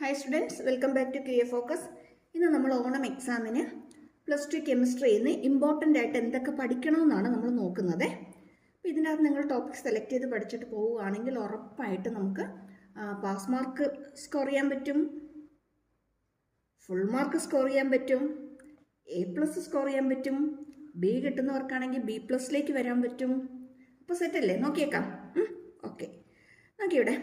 Hi students welcome back to Kriya focus ഇന്ന് നമ്മൾ ഓണം എക്സാമിന് പ്ലസ് ടു കെമിസ്ട്രിയിൽ നിന്ന് ഇമ്പോർട്ടന്റ് ആയിട്ട് എന്തൊക്കെ പഠിക്കണമെന്നാണ് നമ്മൾ നോക്കുന്നത്. അപ്പോൾ ഇതിനകത്ത് നിങ്ങൾ ടോപ്പിക് സെലക്ട് ചെയ്ത് പഠിച്ചിട്ട് പോവുകയാണെങ്കിൽ ഉറപ്പായിട്ട് നമുക്ക് പാസ് മാർക്ക് സ്കോർ ചെയ്യാൻ പറ്റും. ഫുൾ മാർക്ക് സ്കോർ ചെയ്യാൻ പറ്റും. എ പ്ലസ് സ്കോർ ചെയ്യാൻ പറ്റും. ബി കിട്ടുന്നവർക്കാണെങ്കിൽ ബി പ്ലസിലേക്ക് വരാൻ പറ്റും. അപ്പോൾ സെറ്റല്ലേ നോക്കിയേക്കാം. ഓക്കെ നോക്കിയുടെ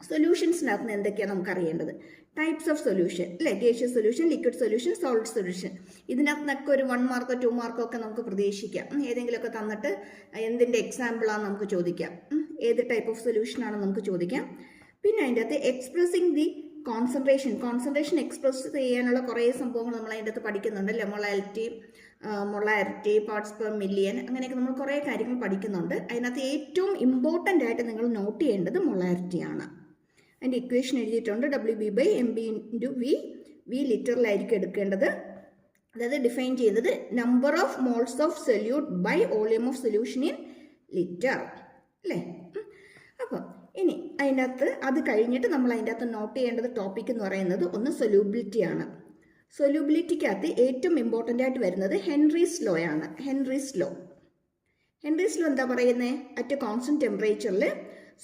സൊല്യൂഷൻസിനകത്ത് എന്തൊക്കെയാണ് നമുക്ക് അറിയേണ്ടത് ടൈപ്സ് ഓഫ് സൊല്യൂഷൻ അല്ലേ? Gaseous solution liquid solution solid solution ഇതിനകത്ത് നിന്നൊക്കെ ഒരു വൺ മാർക്കോ ടു മാർക്കോ ഒക്കെ നമുക്ക് പ്രതീക്ഷിക്കാം. ഏതെങ്കിലുമൊക്കെ തന്നിട്ട് എന്തിന്റെ എക്സാമ്പിളാണ് നമുക്ക് ചോദിക്കാം. ഏത് ടൈപ്പ് ഓഫ് സൊല്യൂഷനാണ് നമുക്ക് ചോദിക്കാം. പിന്നെ അതിന്റെ അകത്ത് expressing the concentration concentration express ചെയ്യാനുള്ള കുറേ സംഭവങ്ങൾ നമ്മൾ അതിന്റെ അകത്ത് പഠിക്കുന്നുണ്ട് അല്ലേ? Molality molarity parts per million അങ്ങനെയൊക്കെ നമ്മൾ കുറേ കാര്യങ്ങൾ പഠിക്കുന്നുണ്ട്. അതിനകത്ത് ഏറ്റവും ഇമ്പോർട്ടന്റ് ആയിട്ട് നിങ്ങൾ നോട്ട് ചെയ്യേണ്ടത് മൊളാരിറ്റിയാണ് അതിന്റെ ഇക്വേഷൻ എഴുതിയിട്ടുണ്ട് W B by M B into V V ലിറ്ററിലായിരിക്കും എടുക്കേണ്ടത്. അതായത് ഡിഫൈൻ ചെയ്യുന്നത് number of moles of solute by volume of solution in litre അല്ലേ. അപ്പം ഇനി അതിന്റെ അകത്ത് അത് കഴിഞ്ഞിട്ട് നമ്മൾ അതിന്റെ അകത്ത് നോട്ട് ചെയ്യേണ്ടത് ടോപ്പിക് എന്ന് പറയുന്നത് ഒന്ന് സൊല്യൂബിലിറ്റി ആണ്. സൊല്യൂബിലിറ്റിക്കകത്ത് ഏറ്റവും ഇമ്പോർട്ടന്റ് ആയിട്ട് വരുന്നത് ഹെൻറീസ് ലോ ആണ്. ഹെൻറീസ് ലോ ഹെൻറീസ് ലോ എന്താ പറയുന്നത് അറ്റ് കോൺസ്റ്റന്റ് ടെമ്പറേച്ചറിൽ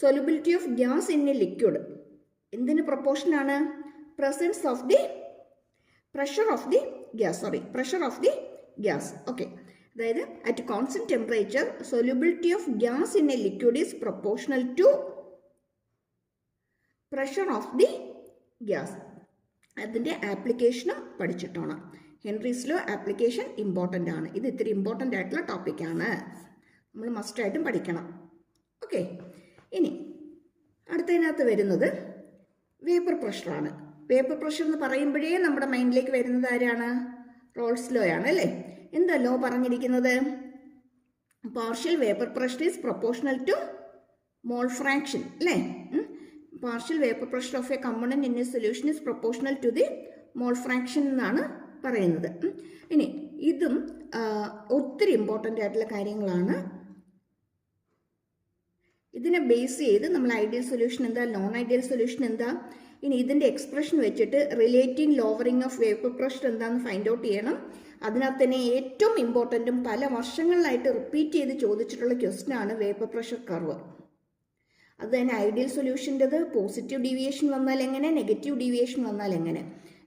solubility of gas in a liquid എന്തിന് പ്രപ്പോർഷനാണ് presence of the pressure of the gas sorry pressure of the gas okay അതായത് at constant temperature solubility of gas in a liquid is proportional to pressure of the gas അതിന്റെ ആപ്ലിക്കേഷനും പഠിച്ചിട്ടാണ്. Henry's law application important ആണ്. ഇത് ഇത്തിരി important ആയിട്ടുള്ള ടോപ്പിക്കാണ് നമ്മൾ മസ്റ്റായിട്ടും പഠിക്കണം. ഓക്കെ ഇനി അടുത്തതിനകത്ത് വരുന്നത് വേപ്പർ പ്രഷറാണ് വേപ്പർ പ്രഷർ എന്ന് പറയുമ്പോഴേ നമ്മുടെ മൈൻഡിലേക്ക് വരുന്നത് ആരാണ്? റോൾസ് ലോ ആണ് അല്ലേ? എന്താ ലോ പറഞ്ഞിരിക്കുന്നത്? Partial vapour pressure is proportional to mole fraction അല്ലേ? Partial vapour pressure of a component in a solution is proportional to the mole fraction എന്നാണ് പറയുന്നത്. ഇനി ഇതും ഒത്തിരി ഇമ്പോർട്ടന്റ് ആയിട്ടുള്ള കാര്യങ്ങളാണ്. ഇതിനെ ബേസ് ചെയ്ത് നമ്മൾ ഐഡിയൽ സൊല്യൂഷൻ എന്താ? നോൺ ഐഡിയൽ സൊല്യൂഷൻ എന്താ? ഇനി ഇതിന്റെ എക്സ്പ്രഷൻ വെച്ചിട്ട് relative lowering of vapour pressure എന്താണെന്ന് ഫൈൻഡ് ഔട്ട് ചെയ്യണം. അതിനകത്ത് തന്നെ ഏറ്റവും ഇമ്പോർട്ടന്റും പല വർഷങ്ങളിലായിട്ട് റിപ്പീറ്റ് ചെയ്ത് ചോദിച്ചിട്ടുള്ള ക്വസ്റ്റ്യൻ ആണ് വേപ്പർ പ്രഷർ കർവ് അത് തന്നെ ഐഡിയൽ സൊല്യൂഷന്റെത് പോസിറ്റീവ് ഡീവിയേഷൻ വന്നാൽ എങ്ങനെ നെഗറ്റീവ് ഡീവിയേഷൻ വന്നാൽ എങ്ങനെ.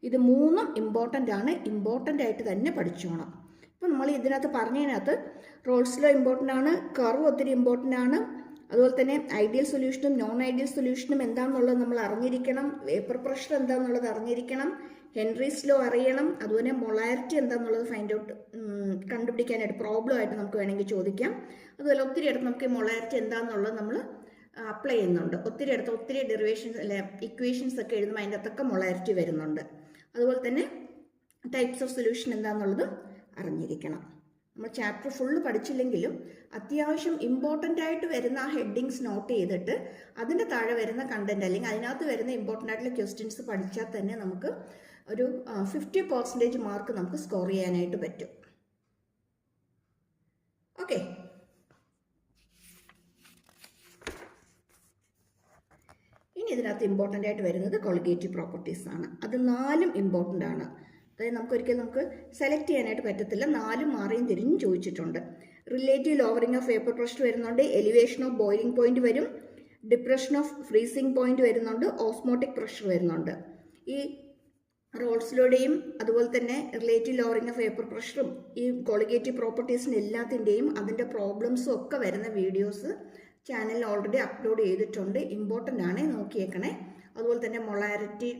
ഇത് മൂന്നും ഇമ്പോർട്ടന്റ് ആണ് ഇമ്പോർട്ടന്റ് ആയിട്ട് തന്നെ പഠിച്ചോണം. ഇപ്പം നമ്മൾ ഇതിനകത്ത് പറഞ്ഞതിനകത്ത് റോൾസ് ലോ ഇമ്പോർട്ടന്റ് ആണ് കർവ് ഒത്തിരി ഇമ്പോർട്ടന്റ് ആണ് അതുപോലെ തന്നെ ഐഡിയൽ സൊല്യൂഷനും നോൺ ഐഡിയൽ സൊല്യൂഷനും എന്താണെന്നുള്ളത് നമ്മൾ അറിഞ്ഞിരിക്കണം. വേപ്പർ പ്രഷർ എന്താണെന്നുള്ളത് അറിഞ്ഞിരിക്കണം. ഹെൻറീസ് ലോ അറിയണം. അതുപോലെ മൊളാരിറ്റി എന്താണെന്നുള്ളത് ഫൈൻഡ് ഔട്ട് കണ്ടുപിടിക്കാനായിട്ട് പ്രോബ്ലം ആയിട്ട് നമുക്ക് വേണമെങ്കിൽ ചോദിക്കാം. അതുപോലെ ഒത്തിരി ഇടത്ത് നമുക്ക് മൊളാരിറ്റി എന്താണെന്നുള്ളത് നമ്മൾ അപ്ലൈ ചെയ്യുന്നുണ്ട്. ഒത്തിരി ഇടത്ത് ഒത്തിരി ഡെറിവേഷൻസ് അല്ലെ ഇക്വേഷൻസ് ഒക്കെ എഴുതുമ്പോൾ അതിന്റെ അകത്തൊക്കെ മൊളാരിറ്റി വരുന്നുണ്ട്. അതുപോലെ തന്നെ ടൈപ്സ് ഓഫ് സൊല്യൂഷൻ എന്താണെന്നുള്ളത് അറിഞ്ഞിരിക്കണം. നമ്മൾ ചാപ്റ്റർ ഫുള്ള് പഠിച്ചില്ലെങ്കിലും അത്യാവശ്യം ഇമ്പോർട്ടന്റ് ആയിട്ട് വരുന്ന ആ ഹെഡിങ്സ് നോട്ട് ചെയ്തിട്ട് അതിന്റെ താഴെ വരുന്ന കണ്ടന്റ് അല്ലെങ്കിൽ അതിനകത്ത് വരുന്ന ഇമ്പോർട്ടന്റ് ആയിട്ടുള്ള ക്വസ്റ്റ്യൻസ് പഠിച്ചാൽ തന്നെ നമുക്ക് ഒരു ഫിഫ്റ്റി പെർസെന്റേജ് മാർക്ക് നമുക്ക് സ്കോർ ചെയ്യാനായിട്ട് പറ്റും. ഓക്കെ ഇനി ഇതിനകത്ത് ഇമ്പോർട്ടന്റ് ആയിട്ട് വരുന്നത് കൊളിഗേറ്റീവ് പ്രോപ്പർട്ടീസ് ആണ്. അത് നാലും ഇമ്പോർട്ടന്റ് ആണ്. അതായത് നമുക്ക് ഒരിക്കലും നമുക്ക് സെലക്ട് ചെയ്യാനായിട്ട് പറ്റത്തില്ല. നാലും മാറിയും തിരിഞ്ഞും ചോദിച്ചിട്ടുണ്ട്. Relative lowering of vapour pressure വരുന്നുണ്ട്. എലിവേഷൻ ഓഫ് ബോയിലിംഗ് പോയിന്റ് വരും. ഡിപ്രഷൻ ഓഫ് ഫ്രീസിംഗ് പോയിന്റ് വരുന്നുണ്ട്. ഓസ്മോട്ടിക് പ്രഷർ വരുന്നുണ്ട്. ഈ റോൾസിലൂടെയും അതുപോലെ തന്നെ റിലേറ്റീവ് ലോവറിംഗ് ഓഫ് വേപ്പർ പ്രഷറും ഈ കൊളിഗേറ്റീവ് പ്രോപ്പർട്ടീസിന് എല്ലാത്തിന്റെയും അതിന്റെ പ്രോബ്ലംസും ഒക്കെ വരുന്ന വീഡിയോസ് ചാനലിൽ ഓൾറെഡി അപ്ലോഡ് ചെയ്തിട്ടുണ്ട്. ഇമ്പോർട്ടന്റ് ആണ് നോക്കിയേക്കണേ. അതുപോലെ തന്നെ molarity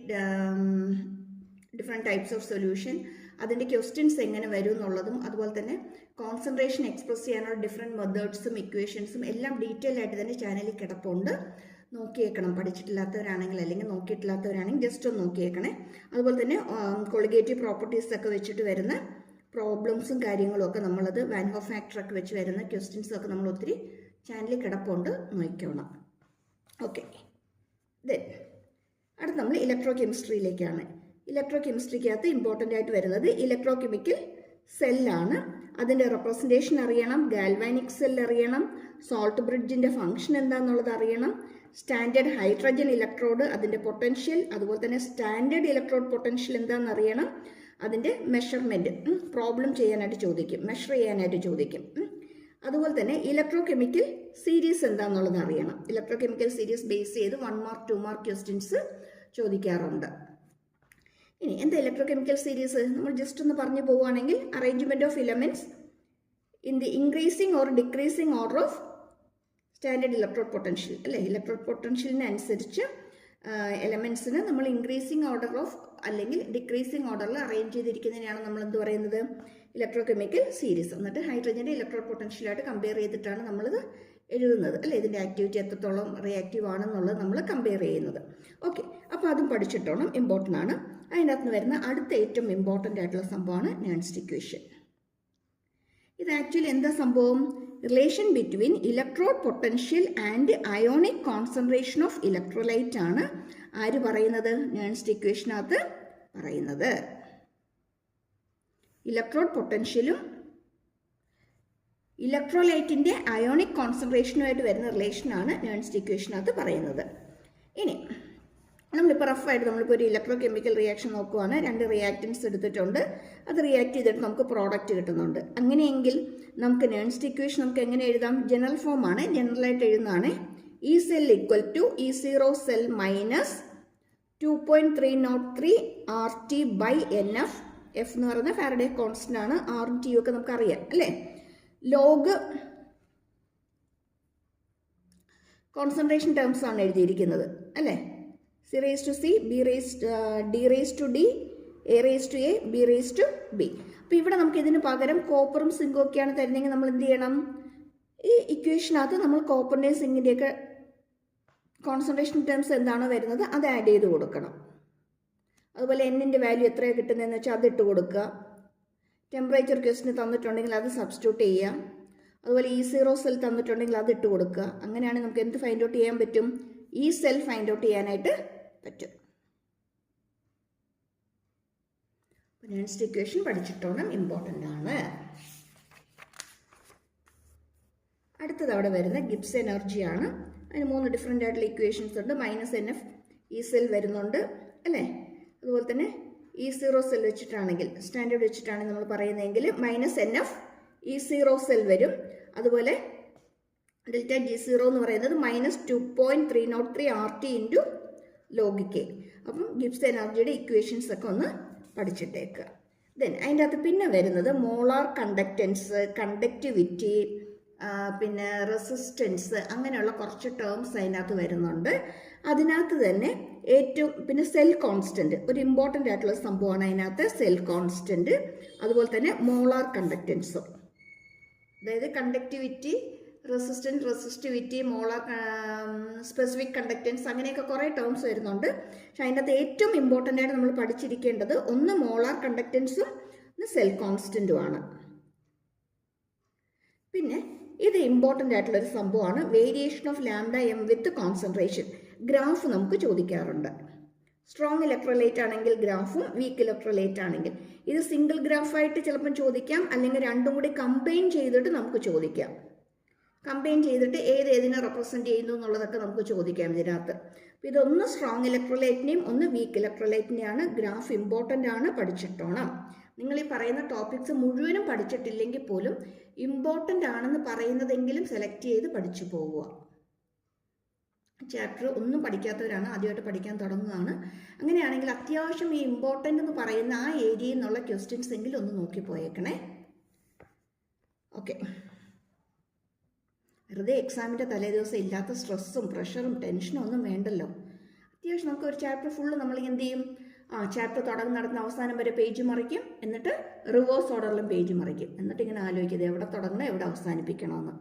different types of solution അതിന്റെ ക്വസ്റ്റ്യൻസ് എങ്ങനെ വരും എന്നുള്ളതും അതുപോലെ തന്നെ കോൺസെൻട്രേഷൻ എക്സ്പ്രസ് ചെയ്യാനുള്ള ഡിഫറെന്റ് മെത്തേഡ്സും ഇക്വേഷൻസും എല്ലാം ഡീറ്റെയിൽ ആയിട്ട് തന്നെ ചാനലിൽ കിടപ്പുണ്ട്. നോക്കിയേക്കണം. പഠിച്ചിട്ടില്ലാത്തവരാണെങ്കിൽ അല്ലെങ്കിൽ നോക്കിയിട്ടില്ലാത്തവരാണെങ്കിൽ ജസ്റ്റ് ഒന്ന് നോക്കിയേക്കണേ. അതുപോലെ തന്നെ കൊളിഗേറ്റീവ് പ്രോപ്പർട്ടീസ് ഒക്കെ വെച്ചിട്ട് വരുന്ന പ്രോബ്ലംസും കാര്യങ്ങളും ഒക്കെ നമ്മളത് വാൻഹോ ഫാക്ടറൊക്കെ വെച്ച് വരുന്ന ക്വസ്റ്റ്യൻസും ഒക്കെ നമ്മൾ ഒത്തിരി ചാനലിൽ കിടപ്പുണ്ട്. നോക്കണം ഓക്കെ ദെൻ അടുത്ത് നമ്മൾ ഇലക്ട്രോ കെമിസ്ട്രിയിലേക്കാണ് ഇലക്ട്രോ കെമിസ്ട്രിക്കകത്ത് ഇമ്പോർട്ടന്റ് ആയിട്ട് വരുന്നത് ഇലക്ട്രോ കെമിക്കൽ സെല്ലാണ്. അതിന്റെ റെപ്രസെന്റേഷൻ അറിയണം ഗാൽവാനിക് സെൽ അറിയണം സോൾട്ട് ബ്രിഡ്ജിന്റെ ഫംഗ്ഷൻ എന്താണെന്നുള്ളത് അറിയണം സ്റ്റാൻഡേർഡ് ഹൈഡ്രജൻ ഇലക്ട്രോഡ് അതിന്റെ പൊട്ടൻഷ്യൽ അതുപോലെ തന്നെ സ്റ്റാൻഡേർഡ് ഇലക്ട്രോഡ് പൊട്ടൻഷ്യൽ എന്താണെന്ന് അറിയണം അതിന്റെ മെഷർമെന്റ് പ്രോബ്ലം ചെയ്യാനായിട്ട് ചോദിക്കും മെഷർ ചെയ്യാനായിട്ട് ചോദിക്കും അതുപോലെ തന്നെ ഇലക്ട്രോ കെമിക്കൽ സീരീസ് എന്താണെന്നുള്ളത് അറിയണം. ഇലക്ട്രോ കെമിക്കൽ സീരീസ് ബേസ് ചെയ്ത് one mark two mark questions ചോദിക്കാറുണ്ട്. ഇനി എന്താ ഇലക്ട്രോ കെമിക്കൽ സീരീസ് നമ്മൾ ജസ്റ്റ് ഒന്ന് പറഞ്ഞു പോവുകയാണെങ്കിൽ arrangement of elements in the increasing or decreasing order of standard electrode potential അല്ലേ? ഇലക്ട്രോഡ് പൊട്ടൻഷ്യലിന് അനുസരിച്ച് എലമെൻസിന് നമ്മൾ ഇൻക്രീസിങ് ഓർഡർ ഓഫ് അല്ലെങ്കിൽ ഡിക്രീസിങ് ഓർഡറിൽ അറേഞ്ച് ചെയ്തിരിക്കുന്നതിനാണ് നമ്മൾ എന്ത് പറയുന്നത്? ഇലക്ട്രോ കെമിക്കൽ സീരീസ് എന്നിട്ട് ഹൈഡ്രജന്റെ ഇലക്ട്രോഡ് പൊട്ടൻഷ്യലായിട്ട് കമ്പയർ ചെയ്തിട്ടാണ് നമ്മളിത് എഴുതുന്നത്. അല്ലേ? ഇതിന്റെ ആക്ടിവിറ്റി എത്രത്തോളം റിയാക്റ്റീവ് ആണെന്നുള്ളത് നമ്മൾ കമ്പയർ ചെയ്യുന്നത്. ഓക്കെ അപ്പോൾ അതും പഠിച്ചിട്ടോണം. ഇമ്പോർട്ടന്റ് ആണ്. അതിനകത്ത് വരുന്ന അടുത്ത ഏറ്റവും ഇമ്പോർട്ടന്റ് ആയിട്ടുള്ള സംഭവമാണ് നേൺസ്റ്റ് ഇക്വേഷൻ ഇത് ആക്ച്വലി എന്താ സംഭവം? Relation between electrode potential and ionic concentration of electrolyte ആണ് ആര് പറയുന്നത്? നേൺസ്റ്റ് ഇക്വേഷനകത്ത് പറയുന്നത്. ഇലക്ട്രോഡ് പൊട്ടൻഷ്യലും ഇലക്ട്രോലൈറ്റിന്റെ അയോണിക് കോൺസെൻട്രേഷനുമായിട്ട് വരുന്ന റിലേഷനാണ് നേൺസ്റ്റ് ഇക്വേഷനകത്ത് പറയുന്നത്. ഇനി നമ്മളിപ്പോൾ റഫായിട്ട് നമ്മളിപ്പോൾ ഒരു ഇലക്ട്രോ കെമിക്കൽ റിയാക്ഷൻ നോക്കുവാണ്. രണ്ട് റിയാക്റ്റൻസ് എടുത്തിട്ടുണ്ട്. അത് റിയാക്ട് ചെയ്തിട്ട് നമുക്ക് പ്രോഡക്റ്റ് കിട്ടുന്നുണ്ട്. അങ്ങനെയെങ്കിൽ നമുക്ക് നേൺസ്റ്റ് ഇക്വേഷൻ നമുക്ക് എങ്ങനെ എഴുതാം? ജനറൽ ഫോം ആണ്. ജനറലായിട്ട് എഴുതുന്നതാണ്. E cell equal to E zero cell minus two point three nought three R T by N F F എന്ന് പറയുന്ന ഫാരഡേ കോൺസ്റ്റന്റ് ആണ്. ആർ ടി ഒക്കെ നമുക്കറിയാം അല്ലേ? ലോഗ് കോൺസെൻട്രേഷൻ ടേംസ് ആണ് എഴുതിയിരിക്കുന്നത് അല്ലേ? C raise to C B raise D raise to D A raise to A B raise to B അപ്പോൾ ഇവിടെ നമുക്ക് ഇതിന് പകരം കോപ്പറും സിങ്കും ഒക്കെയാണ് തരുന്നതെങ്കിൽ നമ്മൾ എന്ത് ചെയ്യണം? ഈ ഇക്വേഷനകത്ത് നമ്മൾ കോപ്പറിന്റെയും സിങ്കിന്റെയൊക്കെ കോൺസെൻട്രേഷൻ ടേംസ് എന്താണോ വരുന്നത് അത് ആഡ് ചെയ്ത് കൊടുക്കണം. അതുപോലെ എന്നിന്റെ വാല്യൂ എത്രയാണ് കിട്ടുന്നതെന്ന് വെച്ചാൽ അത് ഇട്ട് കൊടുക്കുക. ടെമ്പറേച്ചർ ക്വസ്റ്റിന് തന്നിട്ടുണ്ടെങ്കിൽ അത് സബ്സ്റ്റിറ്റ്യൂട്ട് ചെയ്യാം. അതുപോലെ ഈ സീറോ സെൽ തന്നിട്ടുണ്ടെങ്കിൽ അത് ഇട്ട് കൊടുക്കുക. അങ്ങനെയാണെങ്കിൽ നമുക്ക് എന്ത് ഫൈൻഡ് ഔട്ട് ചെയ്യാൻ പറ്റും? ഈ സെൽ ഫൈൻഡ് ഔട്ട് ചെയ്യാനായിട്ട് പറ്റും. നെക്സ്റ്റ് ഇക്വേഷൻ പഠിച്ചിട്ടോണം ഇമ്പോർട്ടന്റ് ആണ്. അടുത്തത് അവിടെ വരുന്ന ഗിബ്സ് ആണ്. അതിന് മൂന്ന് ഡിഫറെന്റ് ആയിട്ടുള്ള ഇക്വേഷൻസ് ഉണ്ട്. Minus N F E cell വരുന്നുണ്ട്. അല്ലേ? അതുപോലെ തന്നെ ഈ സീറോ സെൽ വെച്ചിട്ടാണെങ്കിൽ സ്റ്റാൻഡേർഡ് വെച്ചിട്ടാണ് നമ്മൾ പറയുന്നതെങ്കിൽ minus N F E zero cell വരും. അതുപോലെ ഡെൽറ്റ ജി സീറോ എന്ന് പറയുന്നത് minus two point three nought three R T into ലോഗിക്കെ അപ്പം ഗിബ്സ് എനർജിയുടെ ഇക്വേഷൻസ് ഒക്കെ ഒന്ന് പഠിച്ചിട്ടേക്കുക ദെൻ അതിന്റെ അകത്ത് പിന്നെ വരുന്നത് മോളാർ കണ്ടക്റ്റൻസ് കണ്ടക്റ്റിവിറ്റി പിന്നെ റെസിസ്റ്റൻസ് അങ്ങനെയുള്ള കുറച്ച് ടേംസ് അതിനകത്ത് വരുന്നുണ്ട്. അതിനകത്ത് തന്നെ ഏറ്റവും പിന്നെ സെൽ കോൺസ്റ്റന്റ് ഒരു ഇമ്പോർട്ടന്റ് ആയിട്ടുള്ള സംഭവമാണ് അതിനകത്ത് സെൽ കോൺസ്റ്റന്റ് അതുപോലെ തന്നെ മോളാർ കണ്ടക്റ്റൻസും അതായത് conductivity resistant resistivity molar specific conductance അങ്ങനെയൊക്കെ കുറേ ടേംസ് വരുന്നുണ്ട്. പക്ഷെ അതിനകത്ത് ഏറ്റവും ഇമ്പോർട്ടന്റ് ആയിട്ട് നമ്മൾ പഠിച്ചിരിക്കേണ്ടത് ഒന്ന് മോളാർ കണ്ടക്റ്റൻസും ഒന്ന് സെൽ കോൺസ്റ്റന്റുമാണ് പിന്നെ ഇത് ഇമ്പോർട്ടന്റ് ആയിട്ടുള്ളൊരു സംഭവമാണ് variation of lambda M with concentration graph നമുക്ക് ചോദിക്കാറുണ്ട്. സ്ട്രോങ് ഇലക്ട്രോലൈറ്റ് ആണെങ്കിൽ ഗ്രാഫും വീക്ക് ഇലക്ട്രോലൈറ്റ് ആണെങ്കിൽ. ഇത് സിംഗിൾ ഗ്രാഫായിട്ട് ചിലപ്പം ചോദിക്കാം അല്ലെങ്കിൽ രണ്ടും കൂടി കമ്പൈൻ ചെയ്തിട്ട് നമുക്ക് ചോദിക്കാം. കമ്പൈൻ ചെയ്തിട്ട് ഏത് ഏതിനെ റെപ്രസെന്റ് ചെയ്യുന്നു എന്നുള്ളതൊക്കെ നമുക്ക് ചോദിക്കാം ഇതിനകത്ത്. അപ്പോൾ ഇതൊന്ന് സ്ട്രോങ് ഇലക്ട്രോലൈറ്റിനെയും ഒന്ന് വീക്ക് ഇലക്ട്രോലൈറ്റിനെയാണ് ഗ്രാഫ് ഇമ്പോർട്ടന്റ് ആണ് പഠിച്ചിട്ടോണം. നിങ്ങൾ ഈ പറയുന്ന ടോപ്പിക്സ് മുഴുവനും പഠിച്ചിട്ടില്ലെങ്കിൽ പോലും ഇമ്പോർട്ടന്റ് ആണെന്ന് പറയുന്നതെങ്കിലും സെലക്ട് ചെയ്ത് പഠിച്ചു പോവുക. ചാപ്റ്റർ ഒന്നും പഠിക്കാത്തവരാണ്. ആദ്യമായിട്ട് പഠിക്കാൻ തുടങ്ങുകയാണ് അങ്ങനെയാണെങ്കിൽ അത്യാവശ്യം ഈ ഇമ്പോർട്ടന്റ് എന്ന് പറയുന്ന ആ ഏരിയയിൽ നിന്നുള്ള ക്വസ്റ്റ്യൻസ് എങ്കിലും ഒന്ന് നോക്കി പോയേക്കണേ. ഓക്കെ വെറുതെ എക്സാമിന്റെ തലേദിവസം ഇല്ലാത്ത സ്ട്രെസ്സും പ്രഷറും ടെൻഷനും ഒന്നും വേണ്ടല്ലോ. അത്യാവശ്യം നമുക്ക് ഒരു ചാപ്റ്റർ ഫുള്ള് നമ്മൾ എന്ത് ചെയ്യും? ആ ചാപ്റ്റർ തുടങ്ങി നടന്ന അവസാനം വരെ പേജ് മറിക്കും. എന്നിട്ട് റിവേഴ്സ് ഓർഡറിലും പേജ് മറിക്കും. എന്നിട്ട് ഇങ്ങനെ ആലോചിക്കുന്നത് എവിടെ തുടങ്ങണം എവിടെ അവസാനിപ്പിക്കണമെന്ന്.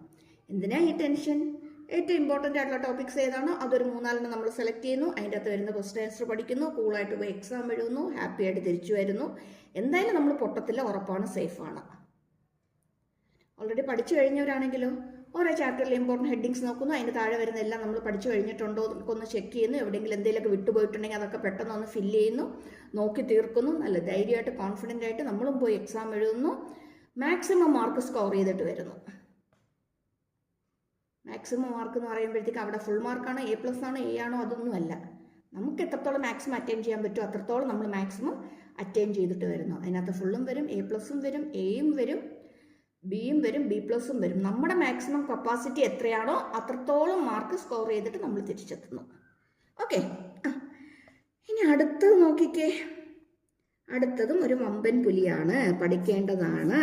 എന്തിനാ ഈ ടെൻഷൻ ഏറ്റവും ഇമ്പോർട്ടന്റ് ആയിട്ടുള്ള ടോപ്പിക്സ് ഏതാണോ? അതൊരു മൂന്നാലെണ്ണം നമ്മൾ സെലക്ട് ചെയ്യുന്നു. അതിന്റെ അകത്ത് വരുന്ന ക്വസ്റ്റൻ ആൻസർ പഠിക്കുന്നു. കൂളായിട്ട് പോയി എക്സാം എഴുതുന്നു. ഹാപ്പി ആയിട്ട് തിരിച്ചു വരുന്നു. എന്തായാലും നമ്മൾ പൊട്ടത്തില്ല ഉറപ്പാണ് സേഫാണ് ഓൾറെഡി പഠിച്ചു കഴിഞ്ഞവരാണെങ്കിലോ? ഓരോ ചാപ്റ്ററിൽ ഇമ്പോർട്ടന്റ് ഹെഡിങ്സ് നോക്കുന്നു. അതിന് താഴെ വരുന്ന എല്ലാം നമ്മൾ പഠിച്ചു കഴിഞ്ഞിട്ടുണ്ടോ? എന്നൊക്കെ ഒന്ന് ചെക്ക് ചെയ്യുന്നു. എവിടെയെങ്കിലും എന്തെങ്കിലുമൊക്കെ വിട്ടുപോയിട്ടുണ്ടെങ്കിൽ അതൊക്കെ പെട്ടെന്ന് ഒന്ന് ഫില്ല് ചെയ്യുന്നു. നോക്കി തീർക്കുന്നു. നല്ല ധൈര്യമായിട്ട് കോൺഫിഡന്റ് ആയിട്ട് നമ്മളും പോയി എക്സാം എഴുതുന്നു. മാക്സിമം മാർക്ക് സ്കോർ ചെയ്തിട്ട് വരുന്നു. മാക്സിമം മാർക്ക് എന്ന് പറയുമ്പോഴത്തേക്ക് അവിടെ ഫുൾ മാർക്കാണ് എ പ്ലസ് ആണ് എ ആണോ അതൊന്നുമല്ല. നമുക്ക് എത്രത്തോളം മാക്സിമം അറ്റൈൻ ചെയ്യാൻ പറ്റുമോ അത്രത്തോളം നമ്മൾ മാക്സിമം അറ്റൈൻ ചെയ്തിട്ട് വരുന്നു. അതിനകത്ത് ഫുള്ളും വരും എ പ്ലസും വരും എയും വരും ബിയും വരും ബി പ്ലസും വരും. നമ്മുടെ മാക്സിമം കപ്പാസിറ്റി എത്രയാണോ അത്രത്തോളം മാർക്ക് സ്കോർ ചെയ്തിട്ട് നമ്മൾ തിരിച്ചെത്തുന്നു. ഓക്കെ ഇനി അടുത്തത് നോക്കിക്കേ. അടുത്തതും ഒരു വമ്പൻ പുലിയാണ്. പഠിക്കേണ്ടതാണ്.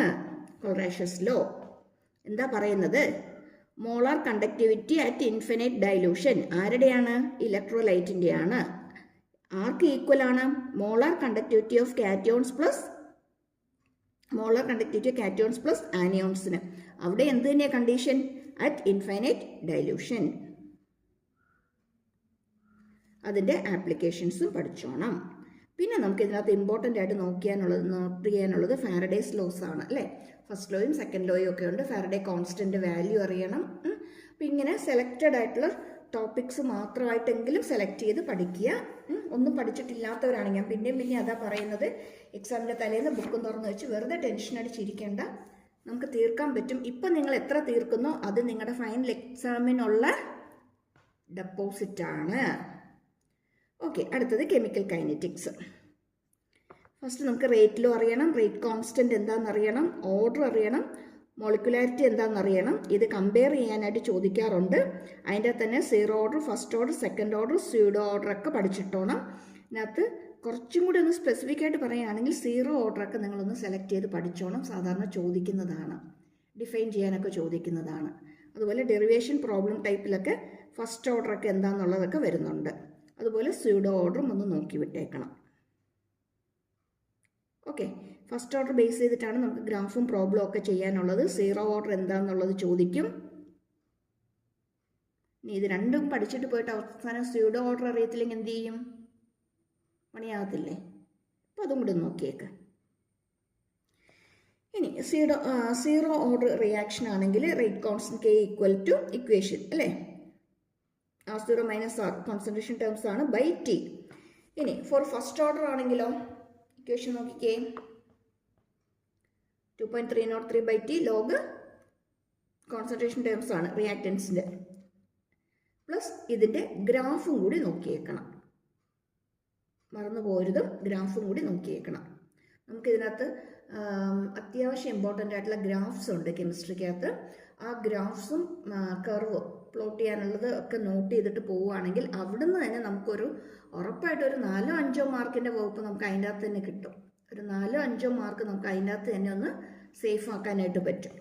കൊളറേഷ്യസ് ലോ എന്താ പറയുന്നത്? Molar conductivity at infinite dilution ആരുടെയാണ്? ഇലക്ട്രോലൈറ്റിന്റെയാണ് ആർക്ക് ഈക്വൽ ആണ്? Molar conductivity of cations plus molar conductivity of cations plus ആനിയോൺസിന്. അവിടെ എന്ത് തന്നെയാണ് കണ്ടീഷൻ അറ്റ് ഇൻഫൈനൈറ്റ് ഡൈലൂഷൻ. അതിന്റെ ആപ്ലിക്കേഷൻസും പഠിച്ചോണം. പിന്നെ നമുക്ക് ഇതിനകത്ത് ഇമ്പോർട്ടന്റ് ആയിട്ട് നോക്കിയാനുള്ളത് നോട്ട് ചെയ്യാനുള്ളത് ഫാരഡേസ് ലോസ് ആണ് അല്ലേ? ഫസ്റ്റ് ലോയും സെക്കൻഡ് ലോയും ഒക്കെ ഉണ്ട്. ഫാരഡേ കോൺസ്റ്റന്റ് വാല്യൂ അറിയണം. അപ്പം ഇങ്ങനെ സെലക്റ്റഡ് ആയിട്ടുള്ള ടോപ്പിക്സ് മാത്രമായിട്ടെങ്കിലും സെലക്ട് ചെയ്ത് പഠിക്കുക. ഒന്നും പഠിച്ചിട്ടില്ലാത്തവരാണ് ഞാൻ പിന്നെയും പിന്നെയും അതാ പറയുന്നത്. എക്സാമിന്റെ തലേന്ന് ബുക്കും തുറന്ന് വെച്ച് വെറുതെ ടെൻഷൻ അടിച്ചിരിക്കേണ്ട നമുക്ക് തീർക്കാൻ പറ്റും. ഇപ്പം നിങ്ങൾ എത്ര തീർക്കുന്നോ അത് നിങ്ങളുടെ ഫൈനൽ എക്സാമിനുള്ള ഡെപ്പോസിറ്റാണ് ഓക്കെ അടുത്തത് കെമിക്കൽ കൈനറ്റിക്സ് ഫസ്റ്റ് നമുക്ക് റേറ്റിലും അറിയണം റേറ്റ് കോൺസ്റ്റന്റ് എന്താണെന്ന് അറിയണം ഓർഡർ അറിയണം മോളിക്കുലാരിറ്റി എന്താണെന്ന് അറിയണം. ഇത് കമ്പയർ ചെയ്യാനായിട്ട് ചോദിക്കാറുണ്ട്. അതിന്റെ തന്നെ zero order first order second order pseudo order ഒക്കെ പഠിച്ചിട്ടോണം. ഇതിനകത്ത് കുറച്ചും കൂടി ഒന്ന് സ്പെസിഫിക് ആയിട്ട് പറയുകയാണെങ്കിൽ സീറോ ഓർഡറൊക്കെ നിങ്ങളൊന്ന് സെലക്ട് ചെയ്ത് പഠിച്ചോണം. സാധാരണ ചോദിക്കുന്നതാണ്. ഡിഫൈൻ ചെയ്യാനൊക്കെ ചോദിക്കുന്നതാണ്. അതുപോലെ ഡെറിവേഷൻ പ്രോബ്ലം ടൈപ്പിലൊക്കെ ഫസ്റ്റ് ഓർഡറൊക്കെ എന്താണെന്നുള്ളതൊക്കെ വരുന്നുണ്ട്. അതുപോലെ സ്യൂഡോ ഓർഡറും ഒന്ന് നോക്കി വിട്ടേക്കണം. ഓക്കെ ഫസ്റ്റ് ഓർഡർ ബേസ് ചെയ്തിട്ടാണ് നമുക്ക് ഗ്രാഫും പ്രോബ്ലം ഒക്കെ ചെയ്യാനുള്ളത്. സീറോ ഓർഡർ എന്താണെന്നുള്ളത് ചോദിക്കും. ഇനി ഇത് രണ്ടും പഠിച്ചിട്ട് പോയിട്ട് അവസാനം സ്യൂഡോ ഓർഡർ അറിയത്തില്ലെങ്കിൽ എന്ത് ചെയ്യും? പണിയാകത്തില്ലേ? അപ്പോൾ അതും കൂടി നോക്കിയേക്ക്. ഇനി സീറോ സീറോ ഓർഡർ റിയാക്ഷൻ ആണെങ്കിൽ rate constant K equal to equation അല്ലേ? R zero minus R concentration terms ആണ് ബൈ ടി ഇനി ഫോർ ഫസ്റ്റ് ഓർഡർ ആണെങ്കിലോ? ഇക്വേഷൻ നോക്കിക്കേ. Two point three nought three by T log concentration terms ആണ് റിയാക്റ്റൻസിന്റെ plus ഇതിന്റെ ഗ്രാഫും കൂടി നോക്കിയേക്കണം. മറന്നു പോരുതും ഗ്രാഫും കൂടി നോക്കിയേക്കണം. നമുക്കിതിനകത്ത് അത്യാവശ്യം ഇമ്പോർട്ടന്റ് ആയിട്ടുള്ള ഗ്രാഫ്സ് ഉണ്ട് കെമിസ്ട്രിക്കകത്ത് ആ ഗ്രാഫ്സും കർവും പ്ലോട്ട് ചെയ്യാനുള്ളത് ഒക്കെ നോട്ട് ചെയ്തിട്ട് പോവുകയാണെങ്കിൽ അവിടുന്ന് തന്നെ നമുക്കൊരു ഉറപ്പായിട്ട് ഒരു നാലോ അഞ്ചോ മാർക്കിന്റെ വകുപ്പ് നമുക്ക് അതിന്റെ അകത്ത് തന്നെ കിട്ടും. ഒരു നാലോ അഞ്ചോ മാർക്ക് നമുക്ക് അതിന്റെ അകത്ത് തന്നെ ഒന്ന് സേഫ് ആക്കാനായിട്ട് പറ്റും.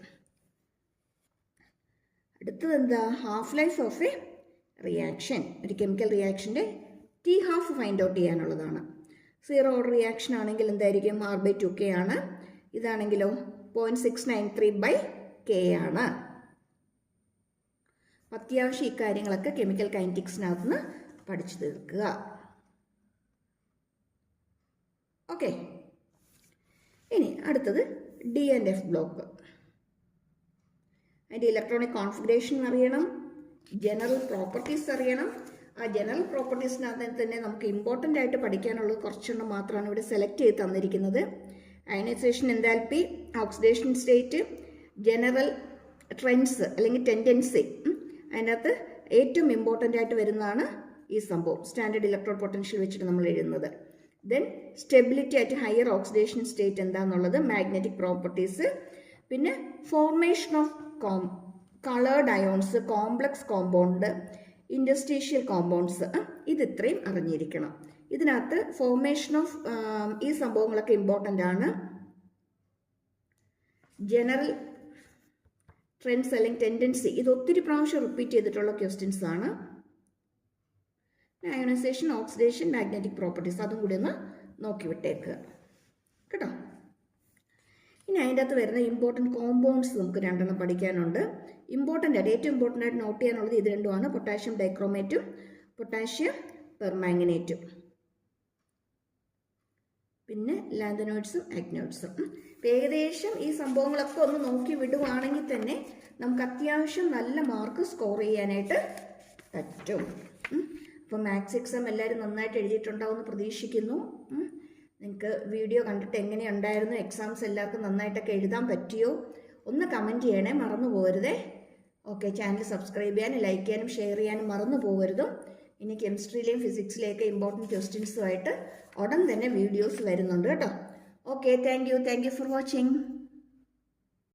അടുത്തത് എന്താ? Half life of a reaction ഒരു കെമിക്കൽ റിയാക്ഷന്റെ ടി ഹാഫ് ഫൈൻഡ് ഔട്ട് ചെയ്യാനുള്ളതാണ്. സീറോ ഓർഡർ റിയാക്ഷൻ ആണെങ്കിൽ എന്തായിരിക്കും? ആർ ബൈ ടു കെ ആണ്. ഇതാണെങ്കിലോ? Point six nine three by K ആണ്. അത്യാവശ്യം ഇക്കാര്യങ്ങളൊക്കെ കാര്യങ്ങളൊക്കെ കെമിക്കൽ കൈനറ്റിക്സിനകത്ത് നിന്ന് പഠിച്ചു തീർക്കുക. ഓക്കെ. ഇനി അടുത്തത് ഡി ആൻഡ് എഫ് ബ്ലോക്ക്. അതിന്റെ ഇലക്ട്രോണിക് കോൺഫിഗറേഷൻ അറിയണം ജനറൽ പ്രോപ്പർട്ടീസ് അറിയണം. ആ ജനറൽ പ്രോപ്പർട്ടീസിനകത്ത് തന്നെ നമുക്ക് ഇമ്പോർട്ടന്റ് ആയിട്ട് പഠിക്കാനുള്ളത് കുറച്ചെണ്ണം മാത്രമാണ് ഇവിടെ സെലക്ട് ചെയ്ത് തന്നിരിക്കുന്നത്. Ionisation enthalpy oxidation state general trends അല്ലെങ്കിൽ ടെൻഡൻസി അതിനകത്ത് ഏറ്റവും ഇമ്പോർട്ടന്റ് ആയിട്ട് വരുന്നതാണ് ഈ സംഭവം. സ്റ്റാൻഡേർഡ് ഇലക്ട്രോൺ പൊട്ടൻഷ്യൽ വെച്ചിട്ട് നമ്മൾ എഴുതുന്നത്. ദെൻ സ്റ്റെബിലിറ്റി ആയിട്ട് ഹയർ ഓക്സിഡേഷൻ സ്റ്റേറ്റ് എന്താണെന്നുള്ളത് മാഗ്നറ്റിക് പ്രോപ്പർട്ടീസ് പിന്നെ formation of com coloured ions complex compound industrial compounds ഇത് ഇത്രയും അറിഞ്ഞിരിക്കണം. ഇതിനകത്ത് ഫോർമേഷൻ ഓഫ് ഈ സംഭവങ്ങളൊക്കെ ഇമ്പോർട്ടന്റ് ആണ്. ജനറൽ ട്രെൻഡ്സ് അല്ലെങ്കിൽ ടെൻഡൻസി ഇത് ഒത്തിരി പ്രാവശ്യം റിപ്പീറ്റ് ചെയ്തിട്ടുള്ള ക്വസ്റ്റ്യൻസ് ആണ്. അയോണൈസേഷൻ ഓക്സിഡേഷൻ മാഗ്നറ്റിക് പ്രോപ്പർട്ടീസ് അതും കൂടി ഒന്ന് നോക്കി വിട്ടേക്കുക കേട്ടോ? ഇനി അതിന്റെ അകത്ത് വരുന്ന ഇമ്പോർട്ടന്റ് കോമ്പൗണ്ട്സ് നമുക്ക് രണ്ടെണ്ണം പഠിക്കാനുണ്ട്. ഇമ്പോർട്ടന്റ് ആയിട്ട് ഏറ്റവും ഇമ്പോർട്ടന്റ് ആയിട്ട് നോട്ട് ചെയ്യാനുള്ളത് ഇത് രണ്ടുമാണ് പൊട്ടാഷ്യം ഡൈക്രോമേറ്റും പൊട്ടാഷ്യം പെർമാംഗനേറ്റും പിന്നെ ലാന്തനോയിഡ്സും അഗ്നോയിഡ്സും. ഏകദേശം ഈ സംഭവങ്ങളൊക്കെ ഒന്ന് നോക്കി വിടുവാണെങ്കിൽ തന്നെ നമുക്ക് അത്യാവശ്യം നല്ല മാർക്ക് സ്കോർ ചെയ്യാനായിട്ട് പറ്റും. അപ്പോൾ മാത്സ് എക്സാം എല്ലാവരും നന്നായിട്ട് എഴുതിയിട്ടുണ്ടാവുമെന്ന് പ്രതീക്ഷിക്കുന്നു. നിങ്ങൾക്ക് വീഡിയോ കണ്ടിട്ട് എങ്ങനെയുണ്ടായിരുന്നു എക്സാംസ് എല്ലാവർക്കും നന്നായിട്ടൊക്കെ എഴുതാൻ പറ്റിയോ? ഒന്ന് കമന്റ് ചെയ്യണേ മറന്നു പോകരുതേ. ഓക്കെ ചാനൽ സബ്സ്ക്രൈബ് ചെയ്യാനും ലൈക്ക് ചെയ്യാനും ഷെയർ ചെയ്യാനും മറന്നു പോകരുതും. ഇനി കെമിസ്ട്രിയിലെയും ഫിസിക്സിലെയൊക്കെ ഇമ്പോർട്ടന്റ് ക്വസ്റ്റ്യൻസുമായിട്ട് ഉടൻ തന്നെ വീഡിയോസ് വരുന്നുണ്ട് കേട്ടോ. Okay thank you thank you for watching